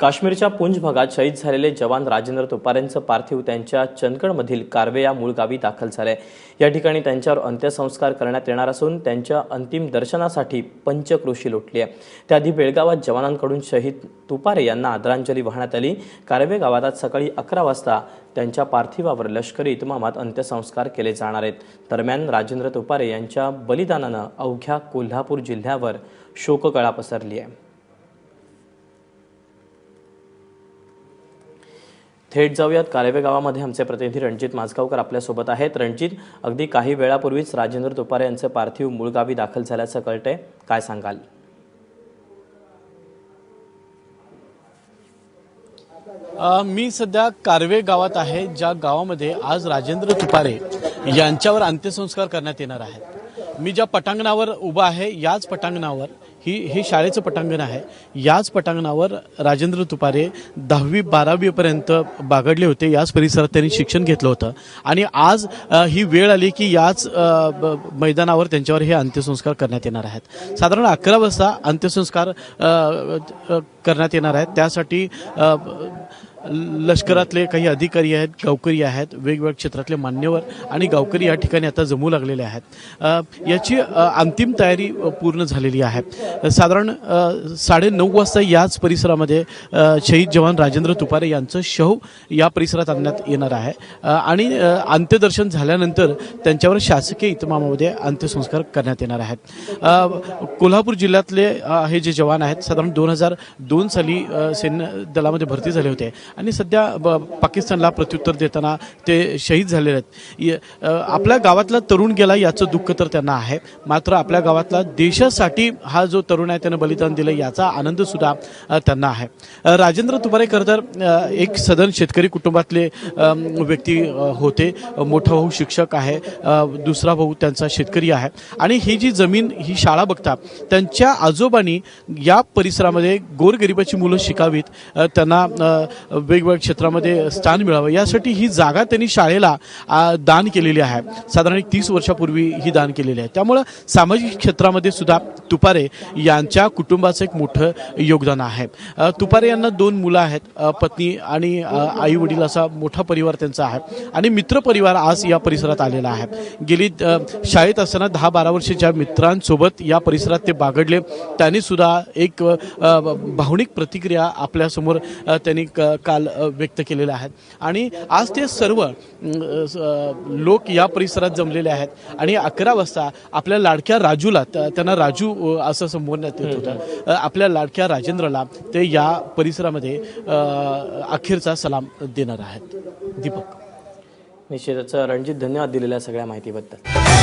काश्मीरच्या पुंज भागात शहीद झालेले जवान राजेंद्र तुपारेंचं पार्थिव त्यांच्या चंदगडमधील कारवे या मूळ गावी दाखल झाले या ठिकाणी त्यांच्यावर अंत्यसंस्कार करण्यात येणार असून त्यांच्या अंतिम दर्शनासाठी पंचक्रोशी लोटली आहे. त्याआधी बेळगावात जवानांकडून शहीद तुपारे यांना आदरांजली वाहण्यात आली. कारवे गावात आज सकाळी अकरा वाजता त्यांच्या पार्थिवावर लष्करी इतमामात अंत्यसंस्कार केले जाणार आहेत. दरम्यान राजेंद्र तुपारे यांच्या बलिदानानं अवघ्या कोल्हापूर जिल्ह्यावर शोककळा पसरली आहे. थेट जाऊयात. कालेवे गावामध्ये आमचे प्रतिनिधी रणजित माझगावकर आपल्यासोबत आहेत. रणजित अगदी काही वेळापूर्वीच राजेंद्र तुपारे यांचे पार्थिव मुळगावी दाखल झाल्याचं कळतंय. काय सांगाल? मी सध्या कारवे गावात आहे ज्या गावामध्ये आज राजेंद्र तुपारे यांच्यावर अंत्यसंस्कार करण्यात येणार आहेत. मी ज्या पटांगणावर उभा आहे याच पटांगणावर ही हे शाळेचं पटांगण आहे. याच पटांगणावर राजेंद्र तुपारे दहावी बारावीपर्यंत बागडले होते. याच परिसरात त्यांनी शिक्षण घेतलं होतं. आणि आज ही वेळ आली की याच ब- मैदानावर त्यांच्यावर हे अंत्यसंस्कार करण्यात येणार आहेत. साधारण अकरा वाजता अंत्यसंस्कार करण्यात येणार आहेत. त्यासाठी लष्करातले काही अधिकारी आहेत गावकरी आहेत वेगवेगळ्या क्षेत्रातले मान्यवर आणि गावकरी या ठिकाणी आता जमू लागलेले आहेत. याची अंतिम तयारी पूर्ण झालेली आहे. साधारण साडे नऊ वाजता याच परिसरामध्ये शहीद जवान राजेंद्र तुपारे यांचं शव या परिसरात आणण्यात येणार आहे. आणि अंत्यदर्शन झाल्यानंतर त्यांच्यावर शासकीय इतमामामध्ये अंत्यसंस्कार करण्यात येणार आहेत. कोल्हापूर जिल्ह्यातले हे जे जवान आहेत साधारण दोन हजार दोन साली सैन्य दलामध्ये भरती झाले होते. आणि सध्या ब- पाकिस्तानला प्रत्युत्तर देताना ते शहीद झालेले आहेत. य- आपल्या गावातला तरुण गेला याचं दुःख तर त्यांना आहे. मात्र आपल्या गावातला देशासाठी हा जो तरुण आहे त्यानं बलिदान दिलं याचा आनंद सुद्धा त्यांना आहे. राजेंद्र तुपारे खरं तर एक सदन शेतकरी कुटुंबातले व्यक्ती होते. मोठा भाऊ शिक्षक आहे दुसरा भाऊ त्यांचा शेतकरी आहे. आणि ही जी जमीन ही शाळा बघता त्यांच्या आजोबांनी या परिसरामध्ये गोरगरिबाची मुलं शिकावीत त्यांना वेगवेगळ्या क्षेत्रामध्ये स्थान मिळावं. यासाठी ही जागा त्यांनी शाळेला दान केलेली आहे. साधारण एक तीस वर्षापूर्वी ही दान केलेली आहे. त्यामुळं सामाजिक क्षेत्रामध्ये सुद्धा तुपारे यांच्या कुटुंबाचं एक मोठं योगदान आहे. तुपारे यांना दोन मुलं आहेत पत्नी आणि आई वडील असा मोठा परिवार त्यांचा आहे. आणि मित्र परिवार आज या परिसरात आलेला आहे. गेली शाळेत असताना दहा बारा वर्षे ज्या मित्रांसोबत या परिसरात ते बागडले. त्यांनी सुद्धा एक भावनिक प्रतिक्रिया आपल्यासमोर त्यांनी क- काल व्यक्त केलेल्या आहेत. आणि आज ते सर्व लोक या परिसरात जमलेले आहेत. आणि अकरा वाजता आपल्या लाडक्या राजूला त्यांना राजू असं संबोधण्यात येत होतं. आपल्या लाडक्या राजेंद्रला ते या परिसरामध्ये अखेरचा सलाम देणार आहेत. दीपक. निश्चितच रणजित धन्यवाद दिलेल्या सगळ्या माहितीबद्दल.